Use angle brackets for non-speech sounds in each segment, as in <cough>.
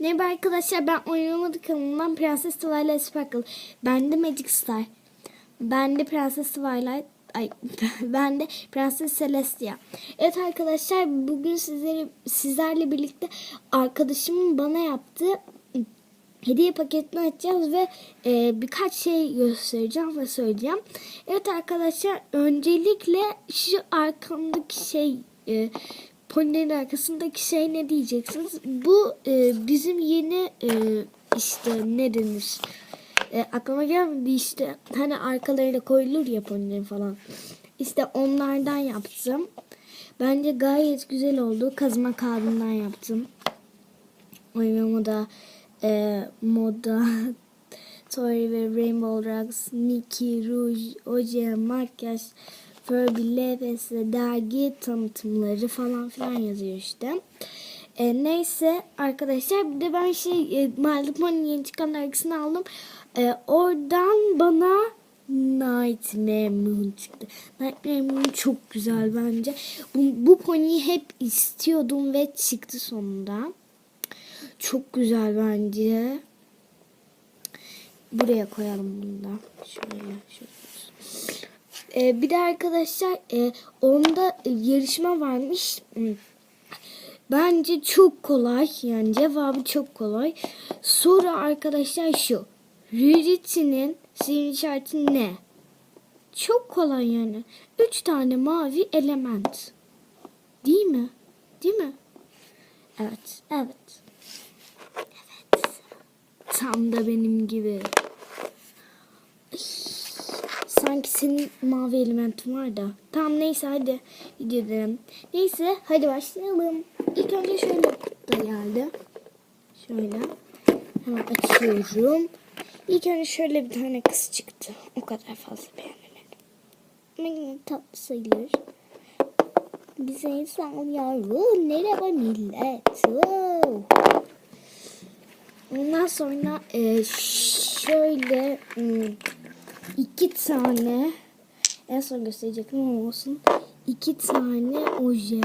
Merhaba arkadaşlar ben oynamadı kanalından Prenses Twilight Sparkle. Ben de Magic Star. Ben de Prenses Twilight. Ay <laughs> ben de Prenses Celestia. Evet arkadaşlar bugün sizleri sizlerle birlikte arkadaşımın bana yaptığı hediye paketini açacağız ve e, birkaç şey göstereceğim ve söyleyeceğim. Evet arkadaşlar öncelikle şu arkamdaki şey e, ponilerin arkasındaki şey ne diyeceksiniz? Bu e, bizim yeni e, işte ne denir? E, aklıma gelmedi işte hani arkalarıyla koyulur ya ponilerin falan. İşte onlardan yaptım. Bence gayet güzel oldu. Kazma kağıdından yaptım. Oyma moda e, moda <laughs> Tori ve Rainbow Rocks, Nikki, Rouge, Oje, makyaj, Leves ve dergi tanıtımları falan filan yazıyor işte. E, neyse arkadaşlar bir de ben şey e, Pony yeni çıkan dergisini aldım. E, oradan bana Nightmare Moon çıktı. Nightmare Moon çok güzel bence. Bu, bu pony'i hep istiyordum ve çıktı sonunda. Çok güzel bence. Buraya koyalım bunu da. Şöyle, şöyle. Ee, bir de arkadaşlar e, onda yarışma varmış. Hmm. Bence çok kolay. Yani cevabı çok kolay. Soru arkadaşlar şu. Rarity'nin sihir işareti ne? Çok kolay yani. Üç tane mavi element. Değil mi? Değil mi? Evet. Evet. Evet. Tam da benim gibi. Ay, Sanki senin mavi elementin var da. Tamam neyse hadi gidelim. Neyse hadi başlayalım. İlk önce şöyle kutu geldi. Şöyle. Hemen açıyorum. İlk önce şöyle bir tane kız çıktı. O kadar fazla beğenemedim. Ama yine tatlı sayılır. Bize ol yavrum. Merhaba millet. Wow. Ondan sonra e, şöyle hmm, iki tane en son gösterecektim ama olsun. iki tane oje.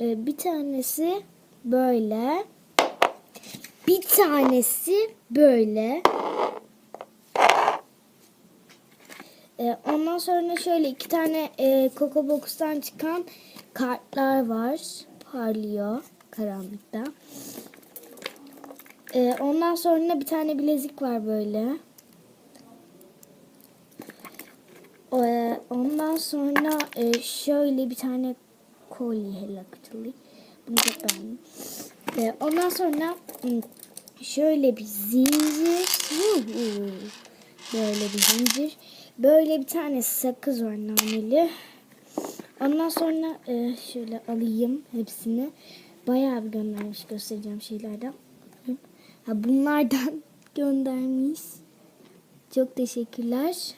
E, bir tanesi böyle. Bir tanesi böyle. E, ondan sonra şöyle iki tane e, Coco Box'tan çıkan kartlar var. Parlıyor karanlıkta. Ee, ondan sonra bir tane bilezik var böyle. Ee, ondan sonra e, şöyle bir tane kolye Hello. Bunu çok beğendim. Ee, ondan sonra hmm, şöyle bir zincir. Böyle bir zincir. Böyle bir tane sakız var naneli. Ondan sonra e, şöyle alayım hepsini. Bayağı bir göndermiş göstereceğim şeylerden. Ha, bunlardan <laughs> göndermiş. Çok teşekkürler.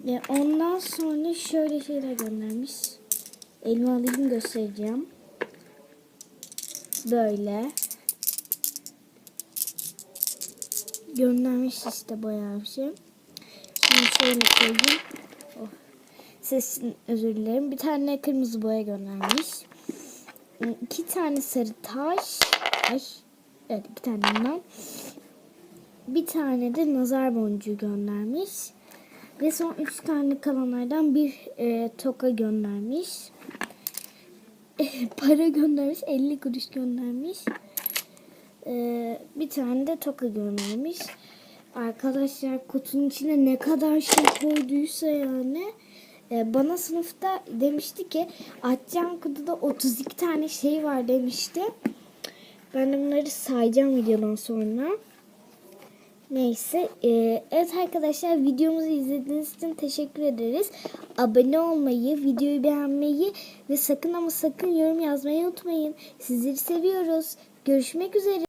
Ve ondan sonra şöyle şeyler göndermiş. Elime alayım göstereceğim. Böyle. Göndermiş işte bayağı bir şey. Şimdi şöyle koyayım. Oh. Sesin özür dilerim. Bir tane kırmızı boya göndermiş. İki tane sarı taş. Ay. Evet iki tane bundan. Bir tane de nazar boncuğu göndermiş. Ve son üç tane kalanlardan bir e, toka göndermiş. E, <laughs> para göndermiş. 50 kuruş göndermiş. E, bir tane de toka göndermiş. Arkadaşlar kutunun içine ne kadar şey koyduysa yani. E, bana sınıfta demişti ki açacağım kutuda 32 tane şey var demişti. Ben de bunları sayacağım videodan sonra. Neyse. E, evet arkadaşlar videomuzu izlediğiniz için teşekkür ederiz. Abone olmayı, videoyu beğenmeyi ve sakın ama sakın yorum yazmayı unutmayın. Sizleri seviyoruz. Görüşmek üzere.